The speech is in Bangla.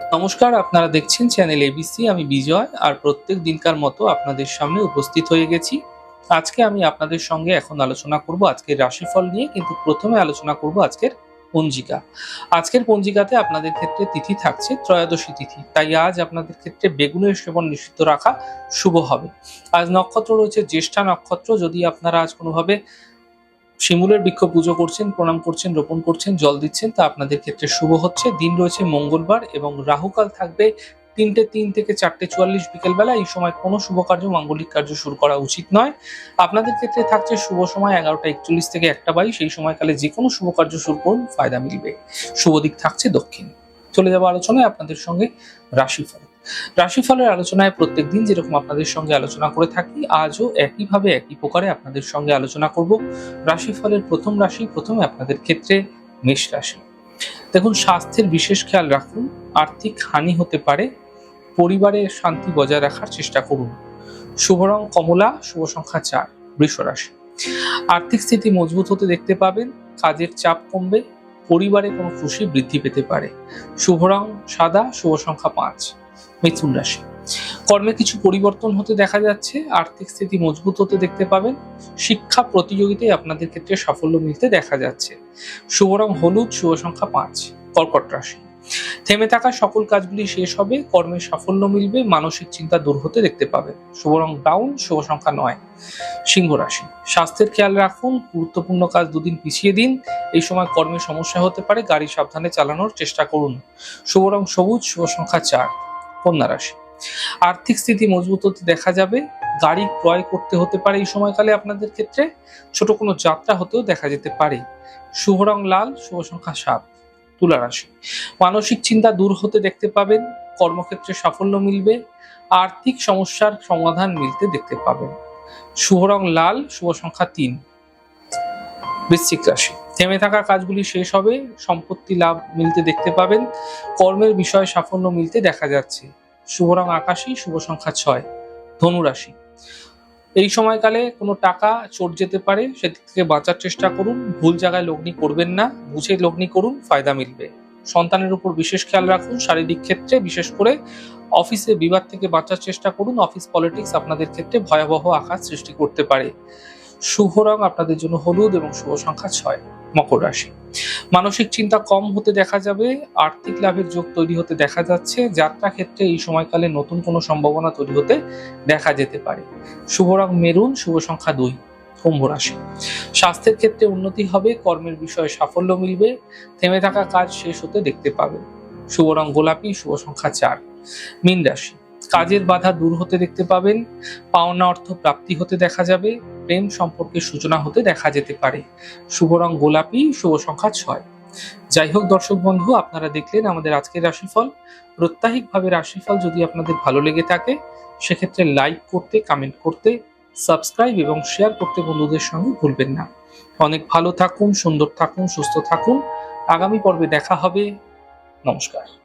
নমস্কার, আপনারা দেখছেন চ্যানেল এবিসি আমি বিজয়, আর প্রত্যেক দিনকার মতো আপনাদের সামনে উপস্থিত হয়ে গেছি। আজকে আমি আপনাদের সঙ্গে এখন আলোচনা করব আজকের রাশিফল নিয়ে, কিন্তু প্রথমে আলোচনা করব আজকের পঞ্জিকা। আজকের পঞ্জিকাতে আপনাদের ক্ষেত্রে তিথি থাকছে ত্রয়োদশী তিথি, তাই আজ আপনাদের ক্ষেত্রে বেগুনের সেবন নিষিদ্ধ রাখা শুভ হবে। আজ নক্ষত্র রয়েছে জ্যেষ্ঠা নক্ষত্র, যদি আপনারা আজ কোনোভাবে শিমুলের বৃক্ষ পুজো করছেন, প্রণাম করছেন, রোপণ করছেন, জল দিচ্ছেন, তা আপনাদের ক্ষেত্রে শুভ হচ্ছে। দিন রয়েছে মঙ্গলবার এবং রাহুকাল থাকবে তিনটে তিন থেকে চারটে চুয়াল্লিশ বিকেলবেলা। এই সময় কোনো শুভ কার্য, মাঙ্গলিক কার্য শুরু করা উচিত নয়। আপনাদের ক্ষেত্রে থাকছে শুভ সময় এগারোটা একচল্লিশ থেকে একটা বাইশ। এই সময়কালে যে কোনো শুভ কার্য শুরু করুন, ফায়দা মিলবে। শুভ দিক থাকছে দক্ষিণ। চলে যাব আলোচনায় আপনাদের সঙ্গে রাশিফল। রাশিফলের আলোচনায় প্রত্যেক দিন যেরকম আপনাদের সঙ্গে আলোচনা করে থাকি, আজও একইভাবে একই প্রকারে আপনাদের সঙ্গে আলোচনা করব। রাশিফলের প্রথম রাশি, প্রথমে আপনাদের ক্ষেত্রে মেষ রাশি। দেখুন, স্বাস্থ্যের বিশেষ খেয়াল রাখুন, আর্থিক হানি হতে পারে পরিবারের শান্তি বজায় রাখার চেষ্টা করুন। শুভ রং কমলা, শুভ সংখ্যা চার, বৃষ রাশি। আর্থিক স্থিতি মজবুত হতে দেখতে পাবেন, কাজের চাপ কমবে, পরিবারে কোনো খুশি বৃদ্ধি পেতে পারে। শুভ রং সাদা, শুভ সংখ্যা পাঁচ। মিথুন রাশি। কর্মে কিছু পরিবর্তন হতে দেখা যাচ্ছে, আর্থিক স্থিতি মজবুত হতে দেখতে পাবেন, শিক্ষা প্রতিযোগিতায় আপনাদের ক্ষেত্রে সাফল্য মিলতে দেখা যাচ্ছে। শুভ রং হলুদ, শুভ সংখ্যা পাঁচ, কর্কট রাশি। থেমে থাকা সকল কাজগুলি শেষ হবে, কর্মে সাফল্য মিলবে, মানসিক চিন্তা দূর হতে দেখতে পাবেন। শুভ রং ব্রাউন শুভ সংখ্যা নয়, সিংহ রাশি। স্বাস্থ্যের খেয়াল রাখুন, গুরুত্বপূর্ণ কাজ দুদিন পিছিয়ে দিন, এই সময় কর্মে সমস্যা হতে পারে, গাড়ি সাবধানে চালানোর চেষ্টা করুন। শুভ রং সবুজ, শুভ সংখ্যা চার কন্যা রাশি। আর্থিক স্থিতি মজবুত হতে দেখা যাবে। গাড়ি ক্রয় করতে হতে পারে এই সময়কালে আপনাদের ক্ষেত্রে। ছোট কোনো যাত্রা হতেও দেখা যেতে পারে। শুভ রং লাল, শুভ সংখ্যা সাত, তুলা রাশি। মানসিক চিন্তা দূর হতে দেখতে পাবেন। কর্মক্ষেত্রে সাফল্য মিলবে। আর্থিক সমস্যার সমাধান মিলতে দেখতে পাবেন। শুভ রং লাল, শুভ সংখ্যা তিন, বৃশ্চিক রাশি। থেমে থাকা কাজগুলি শেষ হবে, সম্পত্তি লাভ মিলতে দেখতে পাবেন, কর্মের বিষয়ে সাফল্য মিলতে দেখা যাচ্ছে। শুভ রং আকাশী, শুভ সংখ্যা ছয় ধনুরাশি এই সময়কালে কোনো টাকা চোট যেতে পারে, সেদিক থেকে বাঁচার চেষ্টা করুন, ভুল জায়গায় লগ্নি করবেন না, বুঝে লগ্নি করুন, ফায়দা মিলবে। সন্তানের উপর বিশেষ খেয়াল রাখুন, শারীরিক ক্ষেত্রে বিশেষ করে অফিসে বিবাদ থেকে বাঁচার চেষ্টা করুন, অফিস পলিটিক্স আপনাদের ক্ষেত্রে ভয়াবহ আঘাত সৃষ্টি করতে পারে। শুভ রং আপনাদের জন্য হলুদ এবং শুভ সংখ্যা ছয়। মকর রাশি। মানসিক চিন্তা কম হতে দেখা যাবে, আর্থিক লাভের যোগ তৈরি হতে দেখা যাচ্ছে, যাত্রা ক্ষেত্রে এই সময়কালে নতুন কোনো সম্ভাবনা তৈরি হতে দেখা যেতে পারে। শুভ রং মেরুন, শুভ সংখ্যা দুই, কুম্ভ রাশি। স্বাস্থ্যের ক্ষেত্রে উন্নতি হবে, কর্মের বিষয়ে সাফল্য মিলবে, থেমে থাকা কাজ শেষ হতে দেখতে পাবে। শুভ রং গোলাপি, শুভ সংখ্যা চার, মীন রাশি। কাজের বাধা দূর হতে দেখতে পাবেন, পাওনা অর্থ প্রাপ্তি হতে দেখা যাবে, প্রেম সম্পর্কের সূচনা হতে দেখা যেতে পারে। শুভ রং গোলাপি, শুভ সংখ্যা ছয়। যাই হোক দর্শক বন্ধু, আপনারা দেখলেন আমাদের আজকের রাশিফল। প্রত্যাহিকভাবে রাশিফল যদি আপনাদের ভালো লেগে থাকে, সেক্ষেত্রে লাইক করতে কমেন্ট করতে, সাবস্ক্রাইব এবং শেয়ার করতে বন্ধুদের সঙ্গে ভুলবেন না। অনেক ভালো থাকুন, সুন্দর থাকুন, সুস্থ থাকুন। আগামী পর্বে দেখা হবে। নমস্কার।